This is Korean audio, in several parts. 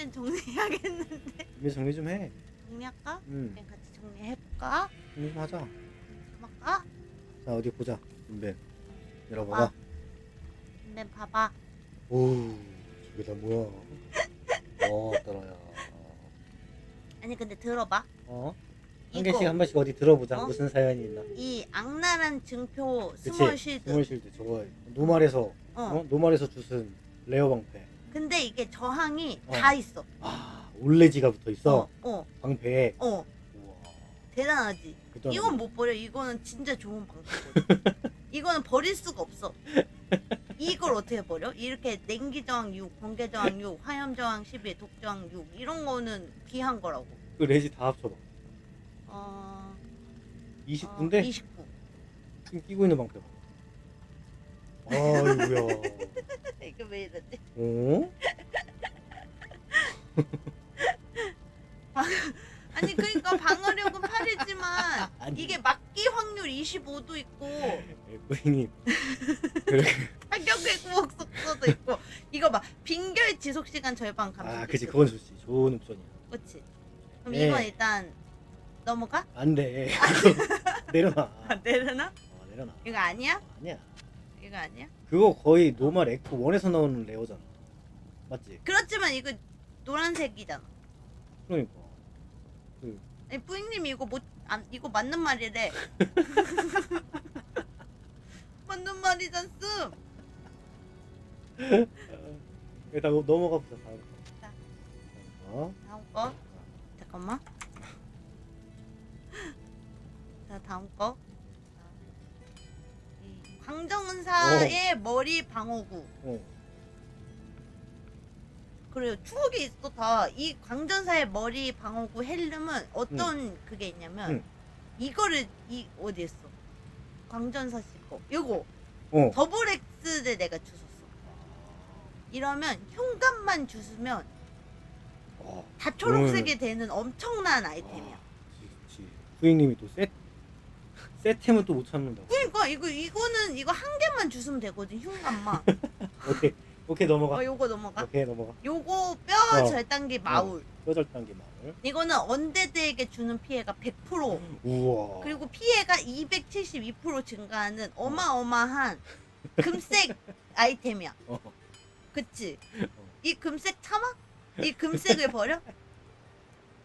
인벤 정리해야겠는데 이제 정리 좀 해. 정리할까? 응. 그냥 같이 정리해볼까? 정리 좀 하자. 해볼까? 자 어디 보자. 인벤 열어봐봐. 아. 인벤 봐봐 오 저게 다 뭐야? 어 떨어야. 아니 근데 들어봐 어? 한 이거 개씩 한 번씩 어디 들어보자. 어? 무슨 사연이 있나? 이 악랄한 증표 그치? 스몰 실드 스몰 실드 저거 노말에서 어. 어? 노말에서 주슨 레어 방패. 근데 이게 저항이 어. 다 있어 아 올레지가 붙어 있어. 어, 방패에. 어, 어. 우와. 대단하지 그다음에 이건 못 버려 이거는 진짜 좋은 방패거든 이거는 버릴 수가 없어 이걸 어떻게 버려? 이렇게 냉기 저항 6, 번개 저항 6, 화염 저항 11, 독 저항 6 이런 거는 귀한 거라고 그 레지 다 합쳐봐. 어... 29인데 29 지금 끼고 있는 방패. 아이고야. 이거 왜 이러지? 어? 아니 그러니까 방어력은 8이지만 아니. 이게 막기 확률 25도 있고 그렇게 타격의 구속 속도도 있고 이거 봐 빙결 지속 시간 절반 감소 아 그치 그건 좋지 좋은 옵션이야 그치 그럼 네. 이건 일단 넘어가? 안 돼 내려놔 아, 내려나? 어, 내려놔 이거 아니야? 아니야 이거 아니야? 그거 거의 노말 에코 1에서 나오는 레어잖아. 맞지? 그렇지만 이거 노란색이잖아. 그러니까. 아니 뿌잉님 이거 못 안, 이거 맞는 말이래. 맞는 말이잖음. 일단 넘어가 보자 다음 자. 거 어? 다음 거. 잠깐만. 자 다음 거 이 광정은사의 머리 방어구. 어. 그래요. 추억이 있어 다 이 광전사의 머리 방어구 헬름은 어떤 그게 있냐면 응. 이거를 이 어디 있어? 광전사 씨거. 이거. 어. 더블 X를 내가 주웠어. 이러면 흉감만 주스면 어. 다 초록색이 되는 엄청난 아이템이야. 그치 그치. 후잉님이 또 세, 세템은 또 못 참는다 그러니까 이거 이거는 이거 한 개만 주스면 되거든 흉감만 오케이 오케이 넘어가 어 요거 넘어가 오케이 넘어가 요거 뼈 어. 절단기 마울 뼈절 단계 마을 이거는 언데드에게 주는 피해가 100% 우와 그리고 피해가 272% 증가하는 어마어마한 금색 아이템이야. 어. 그치? 이 금색 참아? 이 금색을 버려?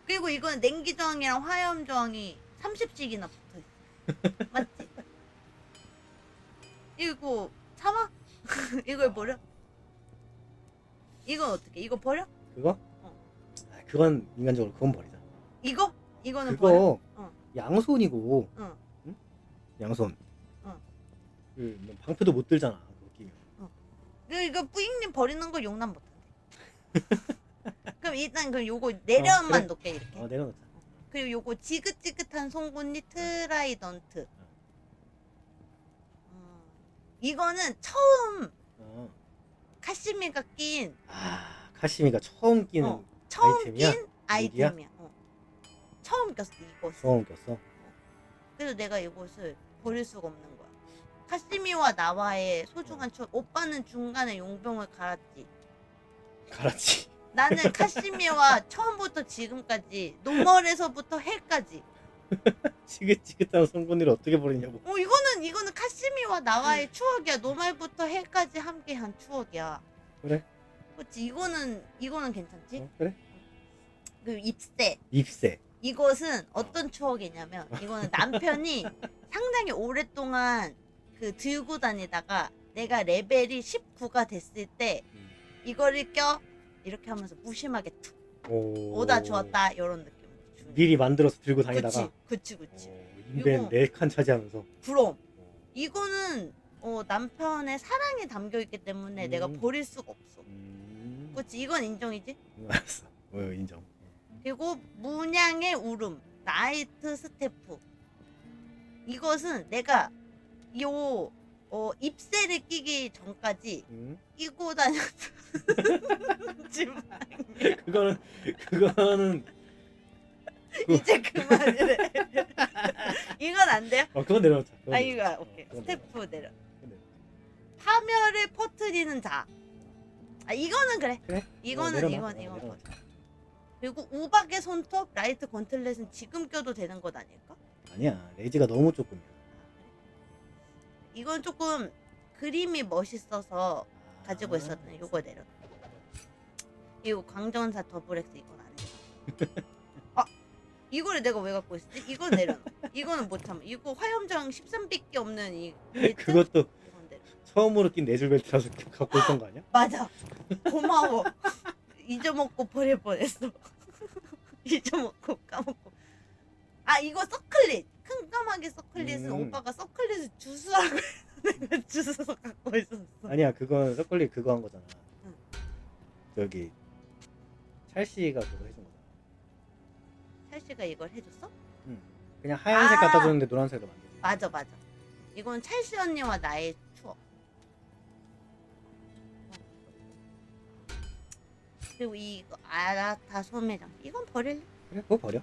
그리고 이거는 냉기 저항이랑 화염 저항이 30씩이나 붙어 있어. 맞지? 이거 참아? 이걸 버려? 이건 어떻게? 이거 버려? 그거? 어. 아, 그건 인간적으로 그건 버리자. 이거? 이거는 버려? 그거 어. 양손이고 어. 응? 양손. 어. 그, 뭐 방패도 못 들잖아. 그거 끼면. 그 이거 뿌잉님 버리는 거 용납 못한대. 그럼 일단 그럼 요거 내려만 어, 그래. 놓게 이렇게. 어 내려놓자. 그리고 요거 지긋지긋한 송곳니 트라이던트. 음, 이거는 처음 어. 카시미가 낀 아 카시미가 처음 끼는 어, 처음 아이템이야? 낀 아이템이야. 어. 처음 꼈어 이것을. 처음 꼈어. 그래서 내가 이것을 버릴 수가 없는 거야. 카시미와 나와의 소중한 추억. 오빠는 중간에 용병을 갈았지. 갈았지. 나는 카시미와 처음부터 지금까지 노멀에서부터 헬까지. 지긋지긋한 송곳니를 어떻게 버리냐고. 어 이거는 이거는 카시미와 나와의 추억이야. 노멀부터 헬까지 함께한 추억이야. 그래? 그렇지. 이거는 이거는 괜찮지? 어, 그래? 그 입새. 잎새. 이것은 어떤 추억이냐면 이거는 남편이 상당히 오랫동안 그 들고 다니다가 내가 레벨이 19가 됐을 때 음. 이거를 껴 이렇게 하면서 무심하게 툭 오. 오다 주었다 이런 느낌. 미리 만들어서 들고 다니다가. 그치, 그치, 그치. 어, 인벤 이거- 네칸 차지하면서. 그럼 어. 이거는 어, 남편의 사랑이 담겨 있기 때문에 음. 내가 버릴 수가 없어. 음. 그치, 이건 인정이지? 음, 알았어. 어 인정. 그리고 문양의 울음, 나이트 스태프. 이것은 내가 요 어, 입새를 끼기 전까지 음. 끼고 다녔지만 그거는 그거는 그- 이제 그만해. 이건 안 돼요? 어 그건 내려놓자. 그건 아. 이거 어, 오케이 그건 스태프 내려. 그건 파멸을 퍼뜨리는 자. 아 이거는 그래. 그래? 이거는 어, 내려놔. 이건 어, 이건. 내려놓자. 그리고 우박의 손톱 라이트 건틀렛은 지금 껴도 되는 것 아닐까? 아니야 레이지가 너무 조금이야. 이건 조금 그림이 멋있어서 가지고 아, 있었네. 요거 내려. 이거 광전사 더블엑스 이건 안 해. 아 이거를 내가 왜 갖고 있었지? 이건 내려. 이거는 못 참아. 이거 화염장 13빗기 없는 이 벨트? 그것도 이건 내려. 처음으로 낀 네줄 벨트라서 갖고 있던 거 아니야? 맞아. 고마워. 잊어먹고 버릴 뻔했어. 잊어먹고 까먹고. 아 이거 서클릿. 큰 까마귀 서클릿은 음. 오빠가 서 클릿을 주스라고 내가 주스서 갖고 있었어. 아니야 그건 서클리 그거 한 거잖아. 응. 저기 찰씨가 그거 해준 거잖아. 찰씨가 이걸 해줬어? 응. 그냥 하얀색 아. 갖다 줬는데 노란색으로 만들지. 맞아 맞아. 이건 찰씨 언니와 나의 추억. 그리고 이거 아라타 소매장. 이건 버릴래? 그래 그거 버려.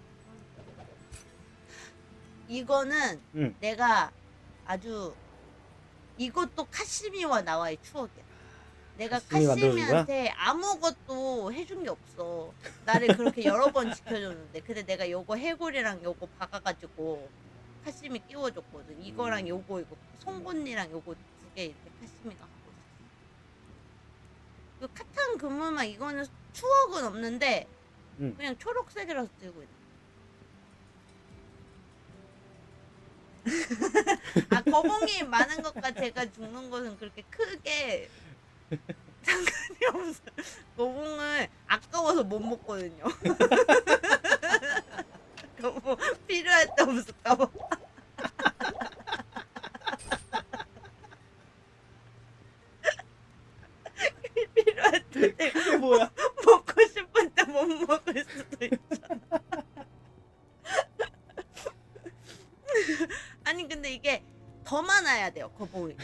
이거는 응. 내가 아주 이것도 카시미와 나와의 추억이야. 내가 카시미? 카시미한테 아무것도 해준 게 없어. 나를 그렇게 여러 번 지켜줬는데, 근데 내가 요거 해골이랑 요거 박아가지고 카시미 끼워줬거든. 이거랑 음. 요거 이거 송곳니랑 요거 두 개 이렇게 카시미가 하고 있어. 그 카탄 그물만 이거는 추억은 없는데 응. 그냥 초록색이라서 들고 있네. 아 거봉이 많은 것과 제가 죽는 것은 그렇게 크게 상관이 없어요. 거봉을 아까워서 못 먹거든요. 거봉 필요할 때 없을까봐. 필요할 때 그게 뭐야? 더 많아야 돼요 거봉이.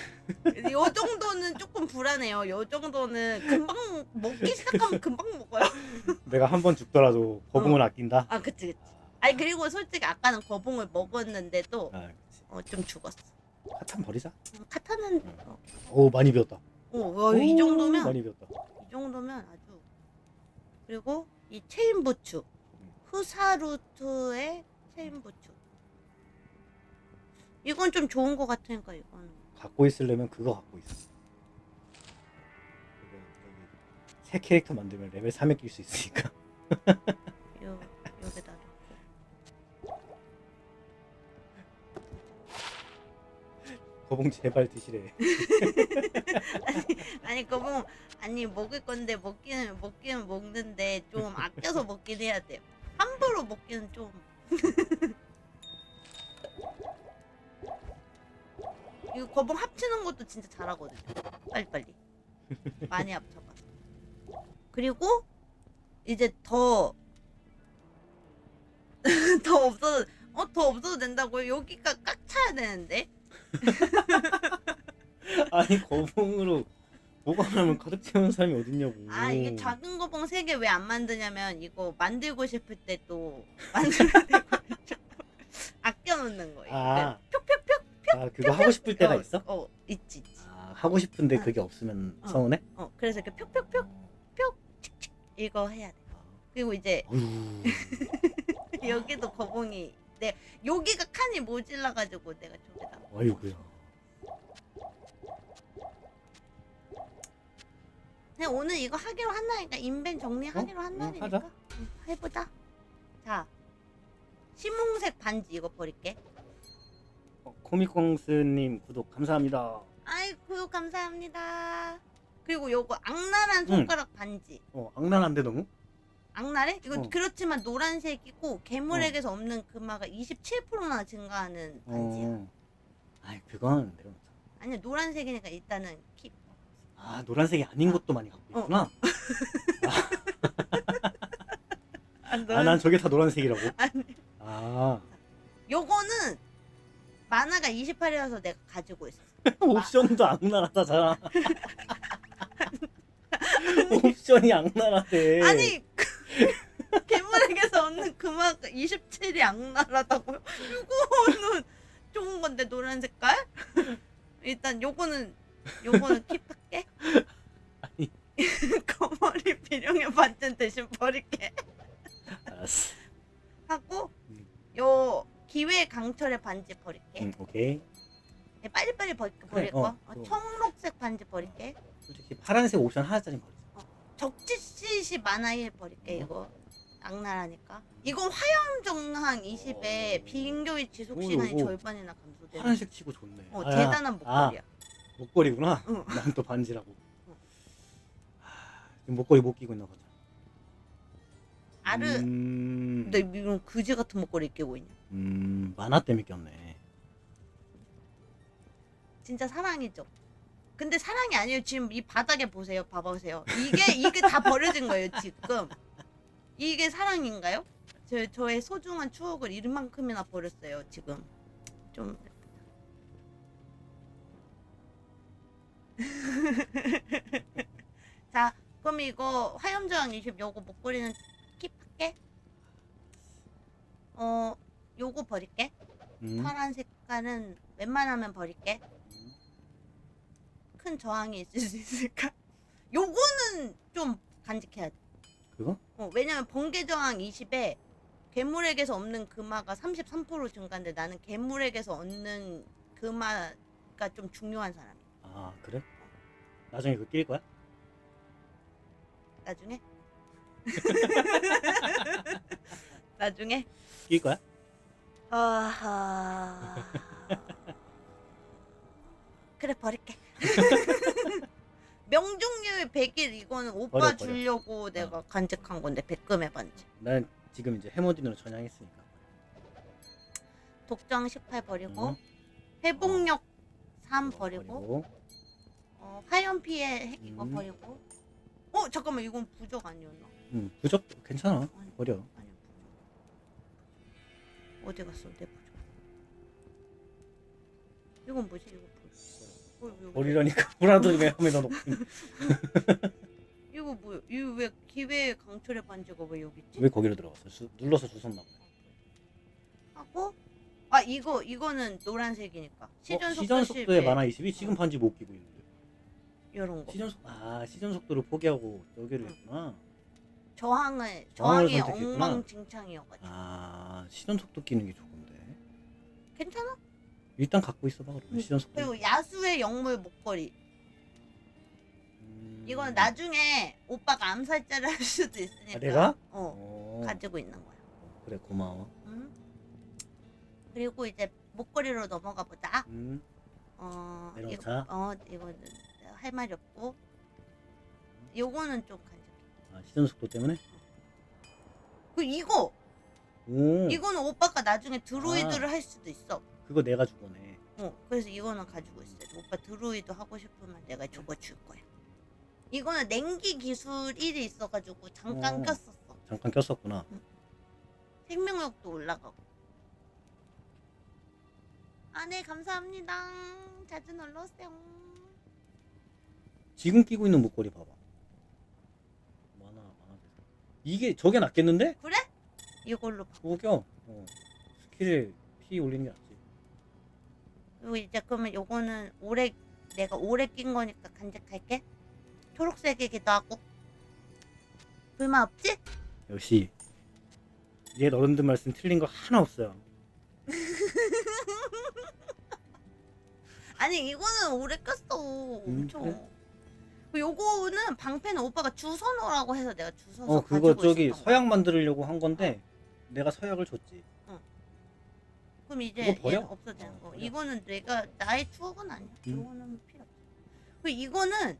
요 정도는 조금 불안해요. 요 정도는 금방 먹기 시작하면 금방 먹어요. 내가 한 번 죽더라도 거봉을 아낀다. 아 그치 그치. 아니 그리고 솔직히 아까는 거봉을 먹었는데도 아. 어, 좀 죽었어. 하탄 버리자. 음, 카타는 어, 오 많이 배웠다. 어, 와, 이 정도면 많이 배웠다. 이 정도면 아주 그리고 이 체인 부츠 흐사루트의 체인 부츠 이건 좀 좋은 것 같으니까 이건 갖고 있으려면 그거 갖고 있어. 새 캐릭터 만들면 레벨 3에 낄 수 있으니까. 요 여기다 놓고 거봉 제발 드시래. 아니 그거 아니 먹을 건데 먹기는 먹기는 먹는데 좀 아껴서 먹긴 해야 돼요 함부로 먹기는 좀 이거 거봉 합치는 것도 진짜 잘하거든요 빨리빨리 많이 합쳐봐 그리고 이제 더 더 없어도 어 더 없어도 된다고요 여기가 꽉 차야 되는데 아니 거봉으로 보관하면 가득 채우는 사람이 어딨냐고. 아 이게 작은 거봉 세 개 왜 안 만드냐면 이거 만들고 싶을 때 또 만들어야 되거든요. 아껴 놓는 거예요. 아. 아 그거 하고 싶을 때가 어, 있어? 어 있지 있지. 아 하고 싶은데 어. 그게 없으면 어. 서운해? 어 그래서 이렇게 칙칙 이거 해야 돼. 그리고 이제 어휴. 여기도 거봉이 네 여기가 칸이 모질라 가지고 내가 저기다. 어이구야. 근데 오늘 이거 하기로 한다니까 인벤 정리하기로 어? 한다니까. 응, 하자. 응, 해보자. 자 심홍색 반지 이거 버릴게. 어, 코믹공스님 구독 감사합니다. 아이 구독 감사합니다. 그리고 요거 악랄한 응. 손가락 반지. 어 악랄한데 너무? 악랄해? 이거 어. 그렇지만 노란색이고 괴물에게서 없는 금화가 27%나 증가하는 반지야. 어. 아이 그건 내려놓자. 아니야 노란색이니까 일단은 킵. 아 노란색이 아닌 것도 많이 갖고 어. 있구나. 아, 아난 저게 다 노란색이라고. 아니. 아 요거는 만화가 28이라서 내가 가지고 있어. 옵션도 악랄하다잖아. 옵션이 악랄하대. 아니 괴물에게서 얻는 금화가 27이 악랄하다고요? 이거는 좋은 건데 노란 색깔? 일단 요거는 요거는 킵할게. 아니. 거머리 비룡의 반전 대신 버릴게. 알았어. 하고 음. 요 기회 강철의 반지 버릴게. 응, 오케이. 네, 빨리빨리 버, 버릴 어, 거. 어, 그거. 청록색 반지 버릴게. 솔직히 파란색 옵션 하나짜리 버리자. 적지시시 만화일 버릴게 어. 이거. 악랄하니까. 이건 화염 정항 20에 어. 빈교의 지속 오, 시간이 요거 절반이나 감소돼. 파란색 치고 좋네. 어, 아, 대단한 목걸이야. 아, 목걸이구나. 응. 난 또 반지라고. 응. 하, 지금 목걸이 못 끼고 있나 보자. 아르. 음, 너 이런 그지 같은 목걸이 끼고 있냐? 음, 만화 때문에 꼈네. 진짜 사랑이죠. 근데 사랑이 아니에요. 지금 이 바닥에 보세요. 봐보세요. 이게 이게 다 버려진 거예요. 지금 이게 사랑인가요? 저 저의 소중한 추억을 이만큼이나 버렸어요. 지금 좀 자, 그럼 이거 화염저항 20 요거 목걸이는 킵할게. 어, 요거 버릴게. 음, 파란 색깔은 웬만하면 버릴게. 큰 저항이 있을 수 있을까? 요거는 좀 간직해야 돼. 그거? 어, 왜냐면 번개 저항 20에 괴물에게서 얻는 금화가 33% 증가인데 나는 괴물에게서 얻는 금화가 좀 중요한 사람이야. 아, 그래? 나중에 그거 낄 거야? 나중에. 나중에. 낄 거야? 아하. 그래 버릴게. 명중률 100일 이거는 오빠 버려, 버려. 주려고 내가 간직한 건데 백금의 반지. 난 지금 이제 해머딘으로 전향했으니까. 독장 18 버리고 응. 회복력 3 이거 버리고 어, 화염 피해 핵 이거 음. 버리고. 어 잠깐만 이건 부적 아니었나? 음, 부적 괜찮아. 아니, 버려. 아니. 어디 갔어 내 부적? 이건 뭐지 이거 부적. 어, 이거 버리라니까 뭐라도 왜 하면 너 놓고. 이거 뭐야? 이거 왜 기회의 강철의 반지가 왜 여기 있지? 왜 거기로 들어갔어? 주, 눌러서 주웠나 봐. 하고 아 이거 이거는 노란색이니까 시전 어, 속도 시전 속도에 10에 만화 20이 지금 반지 못 끼고 있는데. 이런 거 시전 속, 아 시전 속도를 포기하고 여기를 응. 했구나. 저항을 저항이 선택했구나. 엉망진창이어가지고 아 시전 속도 끼는 게 좋은데. 괜찮아? 일단 갖고 있어봐 그러면 응. 시전 속도. 그리고 야수의 영물 목걸이 음. 이건 나중에 오빠가 암살자를 할 수도 있으니까 아, 내가? 어 어, 가지고 있는 거야. 그래 고마워. 응? 그리고 이제 목걸이로 넘어가 보자. 음. 어. 이거, 어 이거는 할 말이 없고 요거는 좀. 아 시전 속도 때문에? 그 이거 오. 이거는 오빠가 나중에 드루이드를 아. 할 수도 있어. 그거 내가 주거네. 어 그래서 이거는 가지고 있어. 오빠 드루이드 하고 싶으면 내가 저거 줄 거야. 이거는 냉기 기술 1이 있어가지고 잠깐 어. 꼈었어. 잠깐 꼈었구나. 생명력도 올라가고. 아, 네, 감사합니다. 자주 놀러 오세요. 지금 끼고 있는 목걸이 봐봐. 이게 저게 낫겠는데? 그래? 이걸로 봐. 그거 껴. 어. 스킬에 피 올리는 게 낫지. 그리고 이제 그러면 요거는 오래 내가 오래 낀 거니까 간직할게. 초록색이기도 하고. 불만 없지? 역시 옛 어른들 말씀 틀린 거 하나 없어요. 아니 이거는 오래 꼈어. 음, 엄청. 그래? 그 요거는 방패는 오빠가 주워 놓으라고 해서 내가 주워서 어 그거 가지고 저기 있었던 거야. 서약 만들려고 한 건데 내가 서약을 줬지. 그럼 이제 버려? 얘 없어지는 어, 거. 버려. 이거는 내가 나의 추억은 아니야. 음. 이거는 필요 없어. 그 이거는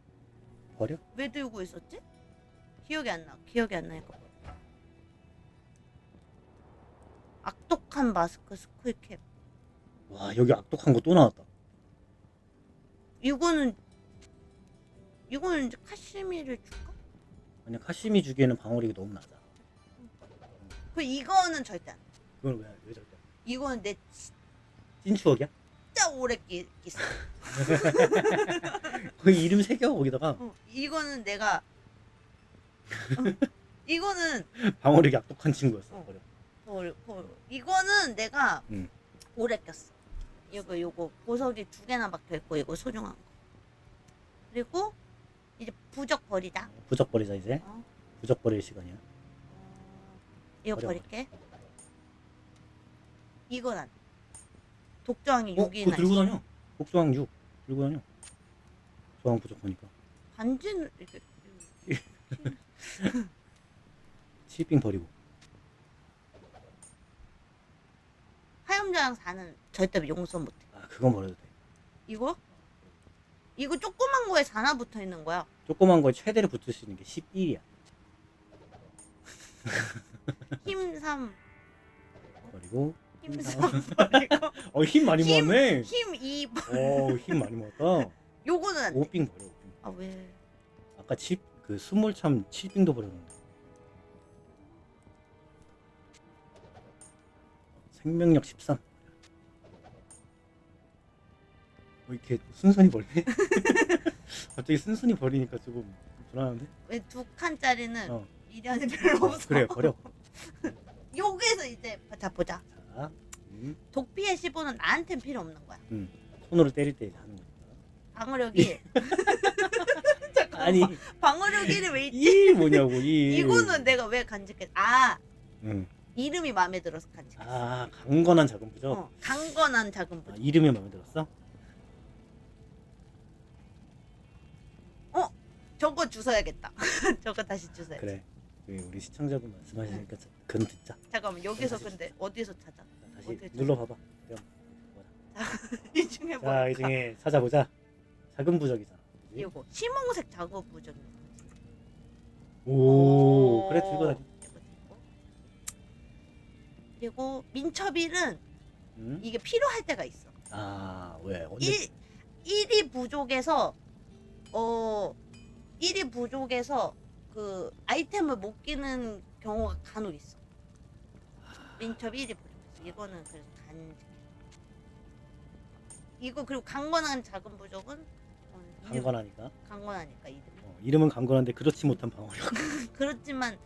버려? 왜 들고 있었지? 기억이 안 나. 기억이 안 나니까. 악독한 마스크 스쿨캡. 와 여기 악독한 거 또 나왔다. 이거는 이거는 이제 카시미를 줄까? 아니 카시미 주기에는 방어력이 너무 낮아. 그 이거는 절대 안. 돼. 그걸 왜, 왜 저렇게? 이거는 내 찐 추억이야? 진짜 오래 끼, 끼어. 거기 이름 새겨 거기다가 어, 이거는 내가 어, 이거는 방어력이 악독한 친구였어. 어. 버려. 헐, 헐. 이거는 내가 음. 오래 꼈어. 이거 요거 보석이 두 개나 박혀 있고 이거 소중한 거. 그리고 이제 부적 버리자. 부적 버리자 이제. 어? 부적 버릴 시간이야. 어, 이거 버려. 버릴게. 이건 안 돼. 독저항이 어? 6이나 그거 들고 다녀. 복조항 6 들고 다녀. 저항 부족하니까. 반지는 이렇게 치핑 버리고. 화염저항 4는 절대 용서 못해. 아 그건 버려도 돼. 이거? 이거 조그만 거에 4나 붙어 있는 거야. 조그만 거에 최대로 붙을 수 있는 게 11이야. 힘 3, 버리고. 힘 사. 3 버리고 어 힘 많이 힘- 모았네. 힘 2. 어 힘 많이 모았다. 요거는 안 돼. 오빙 버려. 오빙. 아 왜? 아까 칩그 순물참 7빙도 버렸는데. 생명력 13. 어, 이렇게 순순히 버리네. 갑자기 순순히 버리니까 조금 불안한데. 왜 두 칸짜리는 어. 미련이 별로 어, 없어. 그래 버려. 여기서 이제 자 보자. 자, 음, 독피의 15는 나한텐 필요 없는 거야. 손으로 때릴 때 하는 거니까. 방어력이 아니 방어력 1이 왜 있지? 이 뭐냐고 이. 이거는 내가 왜 간직했? 아 응. 이름이 마음에 들어서 간직했어. 아 강건한 작은 부적. 어, 강건한 작은 아, 분. 이름이 마음에 들었어? 저거 주워야겠다. 저거 다시 지 그래. 우리 우리 시청자분 말씀하시니까 근 듣자. 잠깐만 여기서 다시 근데 어디서 찾아? 자, 다시 어떻게 눌러봐봐. 이 중에 자, 뭘까? 이 중에 찾아보자. 작은 부적이잖아. 그지? 이거 심홍색 작업 부정. 오, 그래 들고 다니. 그리고 민첩일은 응? 이게 필요할 때가 있어. 아, 왜? 언제? 1, 1이 부족해서 어 1이 부족해서 그 아이템을 못 끼는 경우가 간혹 있어. 민첩 1이 부족해서 이거는 그래서 간직해. 이거 그리고 강건한 작은 부족은 어, 이름- 강건하니까. 강건하니까 이름 이. 어, 이름은 강건한데 그렇지 못한 방어력. 그렇지만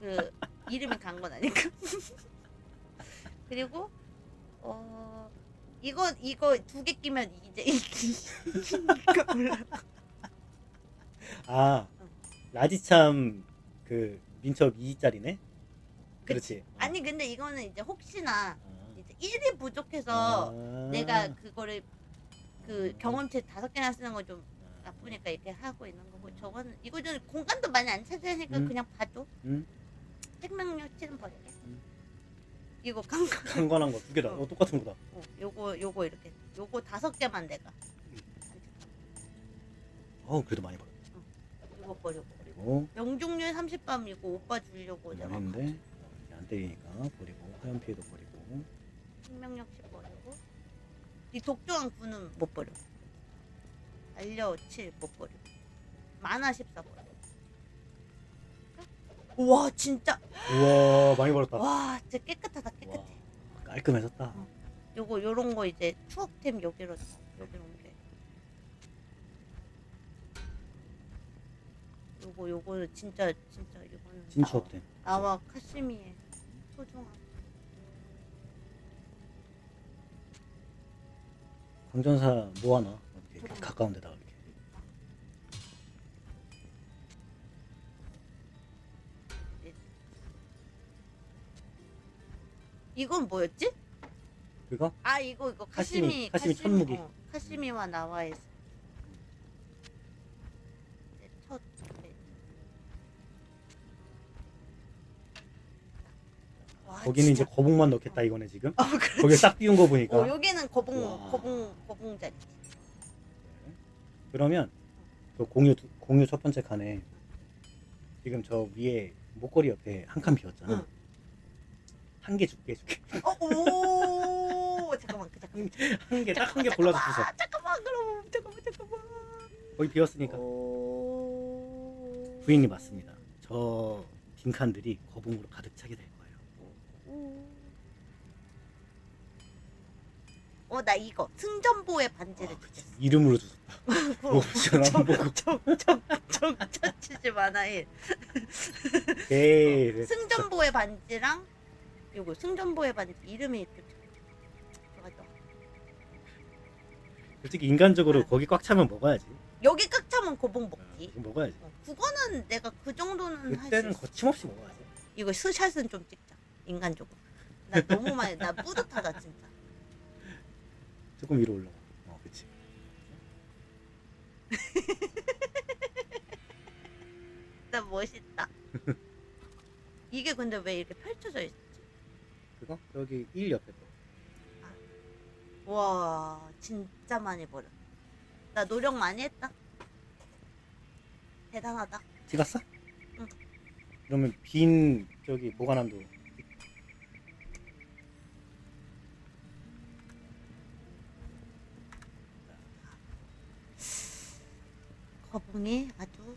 그 이름이 강건하니까. 그리고 어 이거 이거 두 개 끼면 이제 이기가 올라. 아, 응. 라지참 그 민첩 2짜리네. 그렇지. 어. 아니 근데 이거는 이제 혹시나 아. 이제 1이 부족해서 아. 내가 그거를 그 경험치 다섯 개나 쓰는 거 좀 나쁘니까 이렇게 하고 있는 거고 저거는 이거 좀 공간도 많이 안 차지하니까 음. 그냥 봐줘. 응? 생명력 치는 버릴게. 음. 이거 강건. 강건한 거 두 개다. 어. 어, 똑같은 거다. 어, 요거 요거 이렇게 요거 다섯 개만 내가 어, 그래도 많이 벌어. 이거 버리고 그리고 명중률 30밤 이거 오빠 주려고 내가 어, 안 때리니까 버리고 화염 피해도 버리고. 생명력 10 버리고 이 독조항 9는 못 버려. 알려 7못 버려. 만화 14 버려. 와 진짜. 우와, 많이 벌었다. 와 진짜 깨끗하다 깨끗해. 와, 깔끔해졌다. 요거 요런 거 이제 추억템 여기로 여기로 옮겨 요거 요거 진짜 진짜 이거는 진추업템. 나와, 나와 카시미의 소중함 광전사 뭐 하나? 이렇게 가까운 데다가 이렇게. 이건 뭐였지? 그거? 아 이거 이거 카시미, 카시미 카시미 천무기. 어, 카시미와 나와의 거기는 이제. 거북만 넣겠다 이거네 지금. 어, 그렇지. 거기에 딱 띄운 거 보니까. 어, 여기는 거북 와. 거북 거북자리. 그러면 그 공유 두- 공유 첫 번째 칸에 지금 저 위에 목걸이 옆에 한 칸 비었잖아. 응. 한 개 줄게 줄게. 어, 오 잠깐만 그 잠깐만. 한 개 딱 한 개 골라서 주소. 아, 잠깐만 그럼 잠깐만 잠깐만. 거기 비었으니까 오... 부인이 맞습니다. 저 빈 칸들이 거북으로 가득 차게 될 거예요. 어 나 이거 승전보의 반지를 아. 주겠어. 이름으로 주셨다. 뭐안 보고. 적적 치지 마나 일. 에이. 승전보의 반지랑 요거 승전보의 반지 이름이 이렇게 들어가죠. 솔직히 인간적으로 거기 꽉 차면 먹어야지. 여기 깍 차면 고봉 어, 먹지. 그거 먹어야지. 어, 그거는 내가 그 정도는 할수 그때는 있어. 거침없이 먹어야지. 이거 스샷은 좀 찍자. 인간적으로. 나 너무 많이 나 뿌듯하다 진짜. 조금 위로 올라가. 어, 그치. 나 멋있다. 이게 근데 왜 이렇게 펼쳐져 있지? 그거? 여기 1 옆에 거. 와 진짜 많이 버려. 나 노력 많이 했다. 대단하다. 찍었어? 응. 그러면 빈 저기 보관함도 거봉이 아주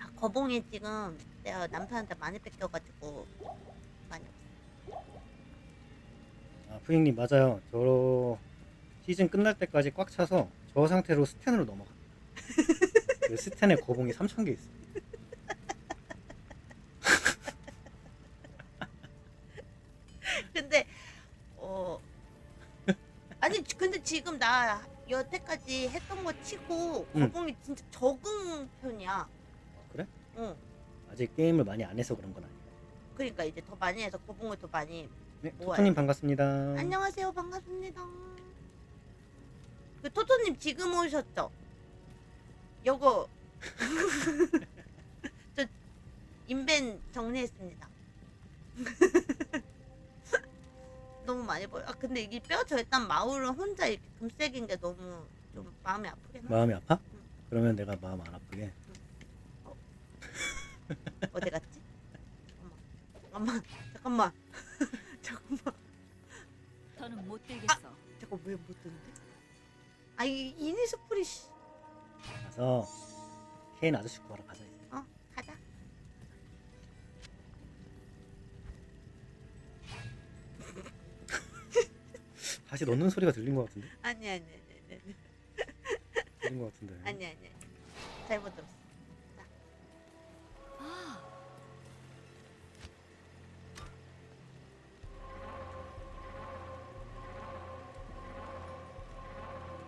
아, 거봉이 지금 내가 남편한테 많이 뺏겨가지고 많이. 아 푸잉님 맞아요. 저 시즌 끝날 때까지 꽉 차서 저 상태로 스텐으로 넘어가. 그 스텐에 거봉이 3천 개 있어. 근데 어 아니 근데 지금 나 여태까지 했던 거 치고 응. 거봉이 진짜 적은 편이야. 그래? 응. 아직 게임을 많이 안 해서 그런 건 아니야. 그러니까 이제 더 많이 해서 거봉을 더 많이. 네, 뭐야? 토토님 반갑습니다. 안녕하세요 반갑습니다. 그 토토님 지금 오셨죠? 요거 저 인벤 정리했습니다. 너무 많이 보여. 아 근데 이게 뼈 절단 마울은 혼자 이렇게 금색인 게 너무 좀 마음이 아프긴 하. 마음이 아파? 응. 그러면 내가 마음 안 아프게. 어디 갔지? 잠깐만, 잠깐만, 잠깐만, 더는 못 들겠어. 잠깐 왜못 듣는데? 아이 이니스프리 씨. 가서 케인 아저씨 구하러. 어 가자. 다시 넣는 소리가 들린 것 같은데? 아니 아니 아니 아니 들린 것 같은데. 아니 아니 아니 잘못 들었어.